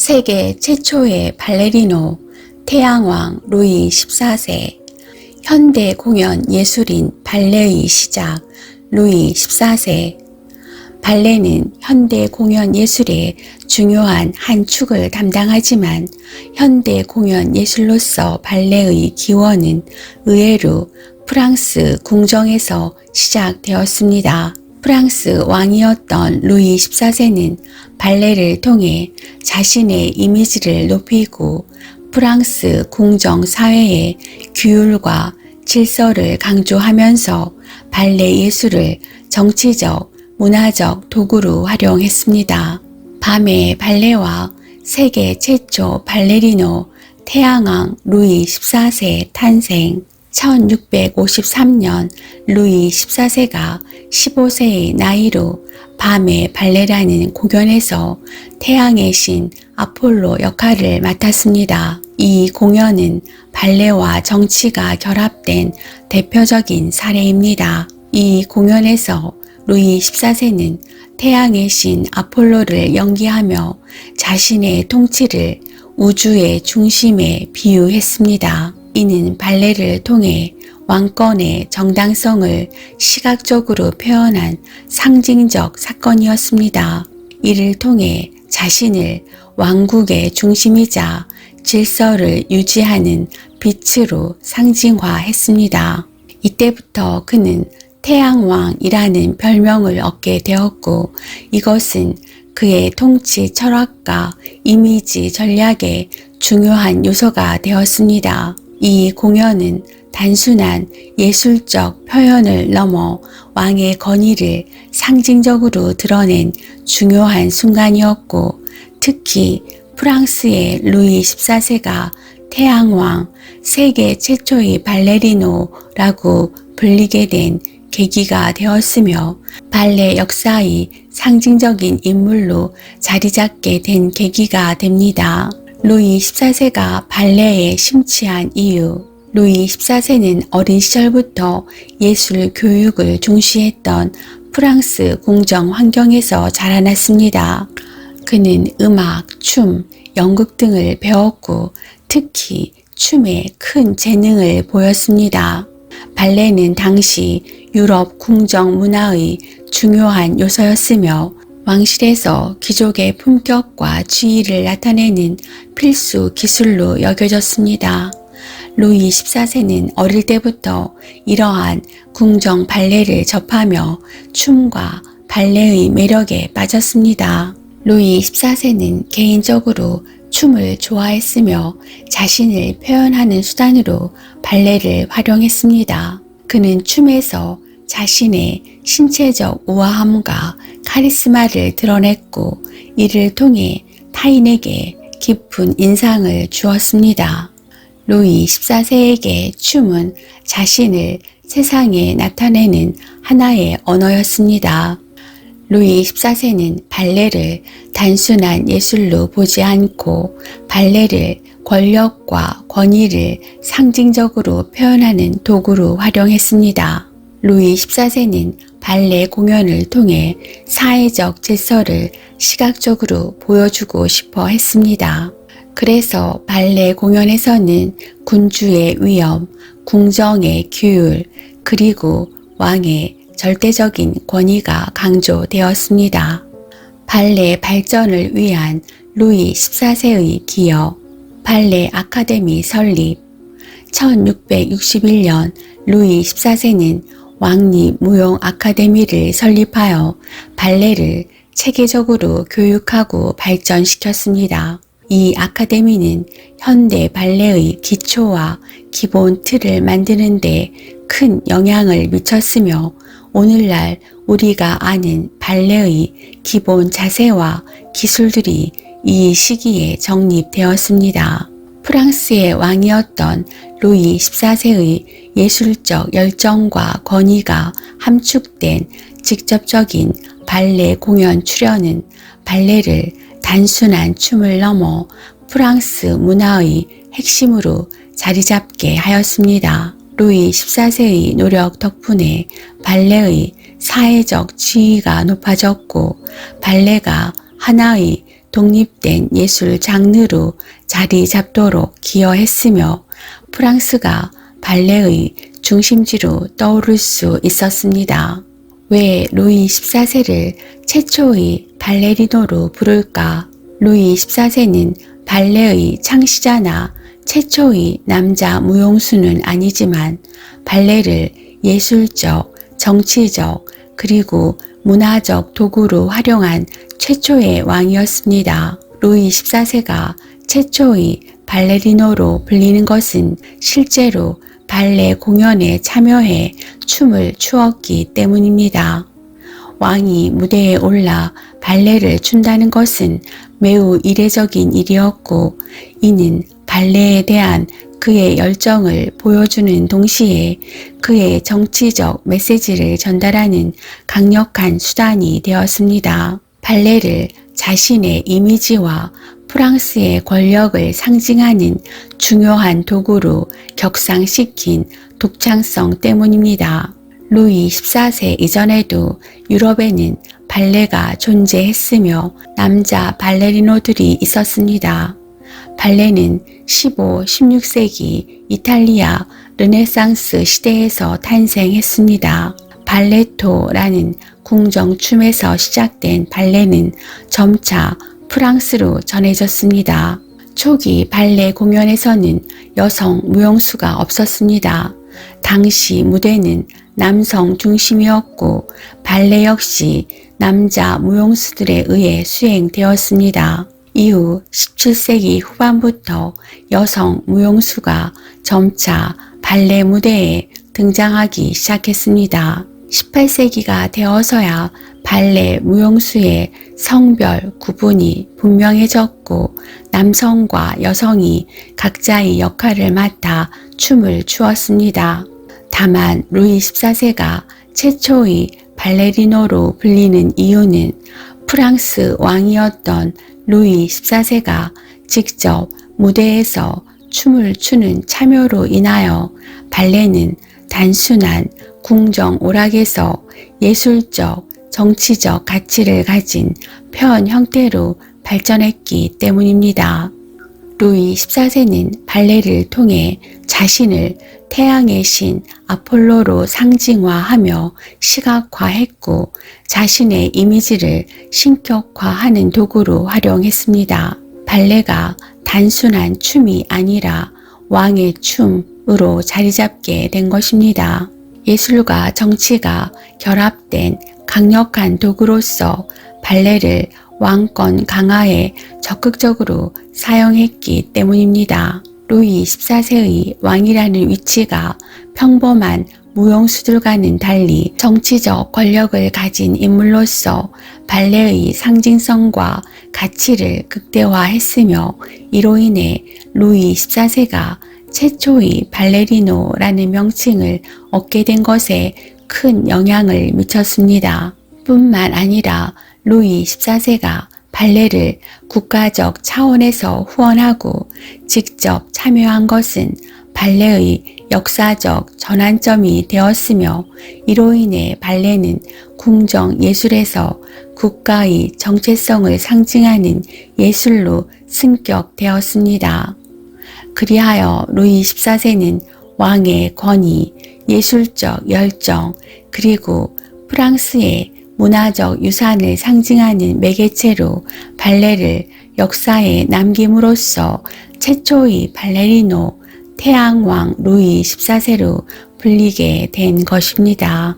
세계 최초의 발레리노 태양왕 루이 14세 현대 공연 예술인 발레의 시작 루이 14세 발레는 현대 공연 예술의 중요한 한 축을 담당하지만 현대 공연 예술로서 발레의 기원은 의외로 프랑스 궁정에서 시작되었습니다. 프랑스 왕이었던 루이 14세는 발레를 통해 자신의 이미지를 높이고 프랑스 궁정 사회의 규율과 질서를 강조하면서 발레 예술을 정치적, 문화적 도구로 활용했습니다. 밤의 발레와 세계 최초 발레리노 태양왕 루이 14세 탄생 1653년 루이 14세가 15세의 나이로 밤의 발레라는 공연에서 태양의 신 아폴로 역할을 맡았습니다. 이 공연은 발레와 정치가 결합된 대표적인 사례입니다. 이 공연에서 루이 14세는 태양의 신 아폴로를 연기하며 자신의 통치를 우주의 중심에 비유했습니다. 이는 발레를 통해 왕권의 정당성을 시각적으로 표현한 상징적 사건이었습니다. 이를 통해 자신을 왕국의 중심이자 질서를 유지하는 빛으로 상징화했습니다. 이때부터 그는 태양왕이라는 별명을 얻게 되었고 이것은 그의 통치 철학과 이미지 전략의 중요한 요소가 되었습니다. 이 공연은 단순한 예술적 표현을 넘어 왕의 권위를 상징적으로 드러낸 중요한 순간이었고 특히 프랑스의 루이 14세가 태양왕 세계 최초의 발레리노라고 불리게 된 계기가 되었으며 발레 역사의 상징적인 인물로 자리 잡게 된 계기가 됩니다. 루이 14세가 발레에 심취한 이유 루이 14세는 어린 시절부터 예술 교육을 중시했던 프랑스 궁정 환경에서 자라났습니다. 그는 음악, 춤, 연극 등을 배웠고 특히 춤에 큰 재능을 보였습니다. 발레는 당시 유럽 궁정 문화의 중요한 요소였으며 왕실에서 귀족의 품격과 지위를 나타내는 필수 기술로 여겨졌습니다. 루이 14세는 어릴 때부터 이러한 궁정 발레를 접하며 춤과 발레의 매력에 빠졌습니다. 루이 14세는 개인적으로 춤을 좋아했으며 자신을 표현하는 수단으로 발레를 활용했습니다. 그는 춤에서 자신의 신체적 우아함과 카리스마를 드러냈고 이를 통해 타인에게 깊은 인상을 주었습니다. 루이 14세에게 춤은 자신을 세상에 나타내는 하나의 언어였습니다. 루이 14세는 발레를 단순한 예술로 보지 않고 발레를 권력과 권위를 상징적으로 표현하는 도구로 활용했습니다. 루이 14세는 발레 공연을 통해 사회적 질서를 시각적으로 보여주고 싶어 했습니다. 그래서 발레 공연에서는 군주의 위엄, 궁정의 규율, 그리고 왕의 절대적인 권위가 강조되었습니다. 발레 발전을 위한 루이 14세의 기여, 발레 아카데미 설립, 1661년 루이 14세는 왕리 무용 아카데미를 설립하여 발레를 체계적으로 교육하고 발전시켰습니다. 이 아카데미는 현대 발레의 기초와 기본 틀을 만드는데 큰 영향을 미쳤으며 오늘날 우리가 아는 발레의 기본 자세와 기술들이 이 시기에 정립되었습니다. 프랑스의 왕이었던 루이 14세의 예술적 열정과 권위가 함축된 직접적인 발레 공연 출연은 발레를 단순한 춤을 넘어 프랑스 문화의 핵심으로 자리 잡게 하였습니다. 루이 14세의 노력 덕분에 발레의 사회적 지위가 높아졌고 발레가 하나의 독립된 예술 장르로 자리 잡도록 기여했으며 프랑스가 발레의 중심지로 떠오를 수 있었습니다. 왜 루이 14세를 최초의 발레리노로 부를까? 루이 14세는 발레의 창시자나 최초의 남자 무용수는 아니지만 발레를 예술적, 정치적, 그리고 문화적 도구로 활용한 최초의 왕이었습니다. 루이 14세가 최초의 발레리노로 불리는 것은 실제로 발레 공연에 참여해 춤을 추었기 때문입니다. 왕이 무대에 올라 발레를 춘다는 것은 매우 이례적인 일이었고 이는 발레에 대한 그의 열정을 보여주는 동시에 그의 정치적 메시지를 전달하는 강력한 수단이 되었습니다. 발레를 자신의 이미지와 프랑스의 권력을 상징하는 중요한 도구로 격상시킨 독창성 때문입니다. 루이 14세 이전에도 유럽에는 발레가 존재했으며 남자 발레리노들이 있었습니다. 발레는 15, 16세기 이탈리아 르네상스 시대에서 탄생했습니다. 발레토라는 궁정춤에서 시작된 발레는 점차 프랑스로 전해졌습니다. 초기 발레 공연에서는 여성 무용수가 없었습니다. 당시 무대는 남성 중심이었고 발레 역시 남자 무용수들에 의해 수행되었습니다. 이후 17세기 후반부터 여성 무용수가 점차 발레 무대에 등장하기 시작했습니다. 18세기가 되어서야 발레 무용수의 성별 구분이 분명해졌고 남성과 여성이 각자의 역할을 맡아 춤을 추었습니다. 다만 루이 14세가 최초의 발레리노로 불리는 이유는 프랑스 왕이었던 루이 14세가 직접 무대에서 춤을 추는 참여로 인하여 발레는 단순한 궁정 오락에서 예술적, 정치적 가치를 가진 표현 형태로 발전했기 때문입니다. 루이 14세는 발레를 통해 자신을 태양의 신 아폴로로 상징화하며 시각화했고 자신의 이미지를 신격화하는 도구로 활용했습니다. 발레가 단순한 춤이 아니라 왕의 춤으로 자리 잡게 된 것입니다. 예술과 정치가 결합된 강력한 도구로서 발레를 왕권 강화에 적극적으로 사용했기 때문입니다. 루이 14세의 왕이라는 위치가 평범한 무용수들과는 달리 정치적 권력을 가진 인물로서 발레의 상징성과 가치를 극대화했으며 이로 인해 루이 14세가 최초의 발레리노라는 명칭을 얻게 된 것에 큰 영향을 미쳤습니다. 뿐만 아니라 루이 14세가 발레를 국가적 차원에서 후원하고 직접 참여한 것은 발레의 역사적 전환점이 되었으며 이로 인해 발레는 궁정 예술에서 국가의 정체성을 상징하는 예술로 승격되었습니다. 그리하여 루이 14세는 왕의 권위, 예술적 열정, 그리고 프랑스의 문화적 유산을 상징하는 매개체로 발레를 역사에 남김으로써 최초의 발레리노 태양왕 루이 14세로 불리게 된 것입니다.